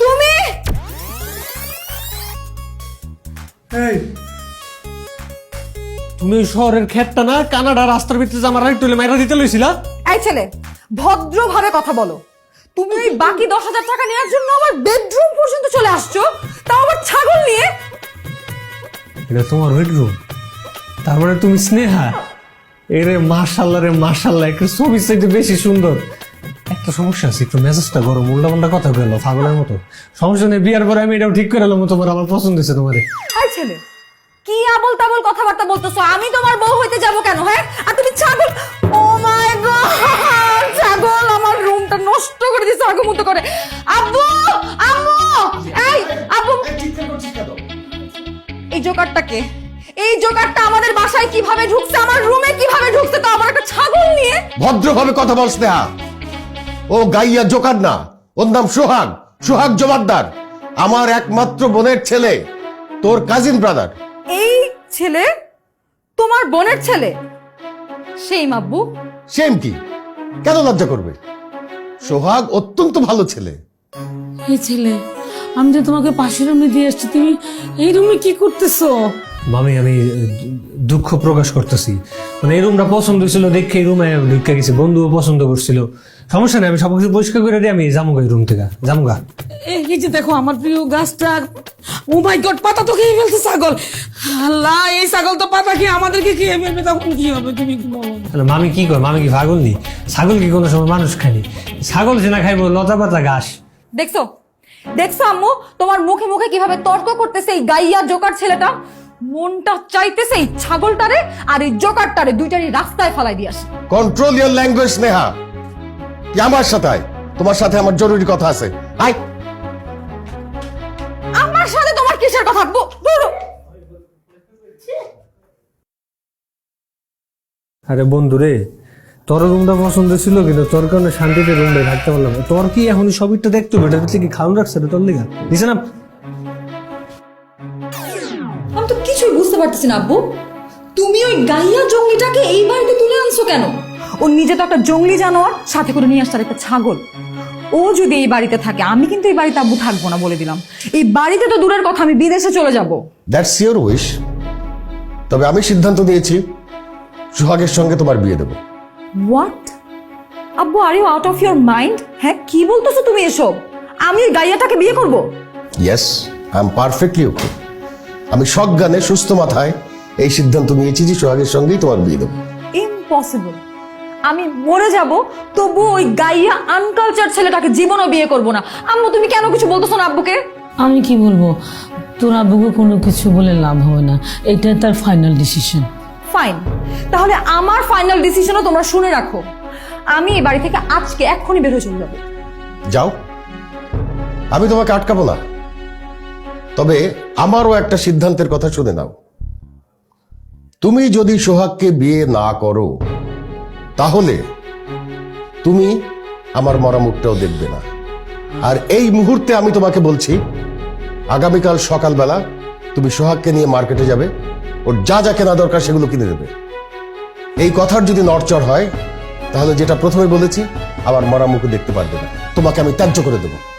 তুমি? এই তুমি শহরের ক্ষেতটা না কানাডা রাস্তার ভিতরে আমার আরেকটু মাইরা দিতে লইছিলা? এই ছেলে ভদ্রভাবে কথা বলো। তুমি ওই বাকি দশ হাজার টাকা নেওয়ার জন্য আমার বেডরুম পর্যন্ত চলে আসছো তাও আবার ছাগল নিয়ে? এটা তোমার বেডরুম তার মানে তুমি স্নেহা? এরে মার্শাল্লাহ রে মার্শাল্লাহ একটু ছবি চাইতে বেশি সুন্দর। একটা সমস্যা আছে একটু মেজাজটা গরম উল্টা পাল্টা কথা গেল পাগলের মতো। সমস্যা নেই বিয়ার পরে আমি এটাও ঠিক করে এলাম তোমার আমার পছন্দ হয়েছে তোমারে। এই ছেলে কি আবল তাবল কথাবার্তা বলতেছো? আমি তোমার বউ হইতে যাব কেন হ্যাঁ? আর তুমি ছাগল? ও মাই গড ছাগল আমার রুমটা নষ্ট করে দিছে আগমত করে। আব্বু আম্মু এই আব্বু। এই জোকারটাকে এই জোকারটা আমাদের বাসায় কীভাবে ঢুকছে আমার রুমে কীভাবে ঢুকছে তো আমার একটা ছাগল নিয়ে। ভদ্রভাবে কথা বল স্নেহা। ও গাইয়া জোকার না। ওর নাম সোহাগ। সোহাগ জমাদ্দার আমার একমাত্র বোনের ছেলে। তোর কাজিন ব্রাদার এই ছেলে? তোমার বোনের ছেলে? সেই মাব্বু। সেম কি? কেন লজ্জা করবে? সোহাগ অত্যন্ত ভালো ছেলে। এই ছেলে আমি যে তোমাকে পাশের রুমে দিয়ে আসছি তুমি এই রুমে কি করতেছো? মামি আমি দুঃখ প্রকাশ করতেছি। মানে এই রুমটা পছন্দ ছিল দেখে এই রুমে ঢুকে গেছি বন্ধুও পছন্দ করছিল। সমস্যা নেই আমি সব কিছু পরিষ্কার করে দিই আমি জামুগা এই রুম থেকে জামুগা এই এই যে দেখো আমার প্রিয় গাছটা ও মাই গড পাতা তো খেয়ে ফেলছে ছাগল। আল্লাহ এই ছাগল তো পাতা খেয়ে আমাদেরকে খেয়ে ফেলবে তখন কি হবে তুমি কি বলো? মামি কি কয় মামি কি পাগল নি? ছাগল কি কোনো সময় মানুষ খায়নি? ছাগল যে না খাইবো লতা পাতা ঘাস। দেখছ? দেখছ আম্মু তোমার মুখে মুখে কীভাবে তর্ক করতেছে এই গাইয়া জোকার ছেলেটা? মনটা চাইতেছে এই ছাগলটারে আর এই জোকারটারে দুইটারই রাস্তায় ফালাই দিয়ে আসে। Control your language Sneha. তুই আমার সাথে আয়। তোমার সাথে আমার জরুরি কথা আছে। আয়। আমার সাথে তোমার কিসের কথা? বলো। আরে বন্ধু রে তোর রুমটা পছন্দ ছিল কিন্তু তোর কারণে শান্তিতে রুমটা থাকতে পারলাম না। তোর কি এখন সবইটা দেখতে হবে? এটার কি খাওয়ান রাখছে রে তোর লেগা? দিছে না কিছুই বুঝতে পারতেছি না আব্বু। তুমি ওই গাইয়া জঙ্গলিটাকে এই বাড়িতে তুলে আনছো কেন? ও নিজে তো একটা জঙ্গলি জানোয়ার সাথে করে নিয়ে আসছে একটা ছাগল। ও যদি এই বাড়িতে থাকে আমি কিন্তু এই বাড়িতে আব্বু থাকব না বলে দিলাম। এই বাড়িতে তো দূরের কথা আমি বিদেশে চলে যাব। দ্যাটস ইউর উইশ তবে আমি সিদ্ধান্ত দিয়েছি সোহাগের সঙ্গে তোমার বিয়ে দেবো। হোয়াট আব্বু are you out of your mind হ্যাঁ কি বলতেছো তুমি এসব? আমি ওই গাইয়াটাকে বিয়ে করব? Yes I am perfectly okay আমি সজ্ঞানে সুস্থ মাথায় এই সিদ্ধান্ত নিয়েছি যে সোহাগের সঙ্গেই তোমার বিয়ে দেবো। ইম্পসিবল আমি মরে যাব তবু ওই গাইয়া আনকালচার ছেলেটাকে জীবনও বিয়ে করব না। আম্মু তুমি কেন কিছু বলতেছো না আব্বুকে? আমি কি বলব? তোর আব্বুকে কোনো কিছু বলে লাভ হবে না। এটা তার ফাইনাল ডিসিশন ফাইন তাহলে আমার ফাইনাল ডিসিশনও তোমরা শুনে রাখো। আমি এই বাড়ি থেকে আজকে এক্ষুনি বের হয়ে চলে যাব। যাও। আমি তোমাকে আটকাবো না। তবে আমারও একটা সিদ্ধান্তের কথা শুনে নাও। তুমি যদি সোহাগকে বিয়ে না করো, তাহলে তুমি আমার মরা মুখটাও দেখবে না। আর এই মুহূর্তে আমি তোমাকে বলছি, আগামীকাল সকালবেলা তুমি সোহাগকে নিয়ে মার্কেটে যাবে, ওর যা যা কেনা দরকার সেগুলো কিনে দেবে। এই কথার যদি নড়চড় হয়, তাহলে যেটা প্রথমে বলেছি, আমার মরা মুখ দেখতে পারবে না। তোমাকে আমি ত্যায্য করে দেবো।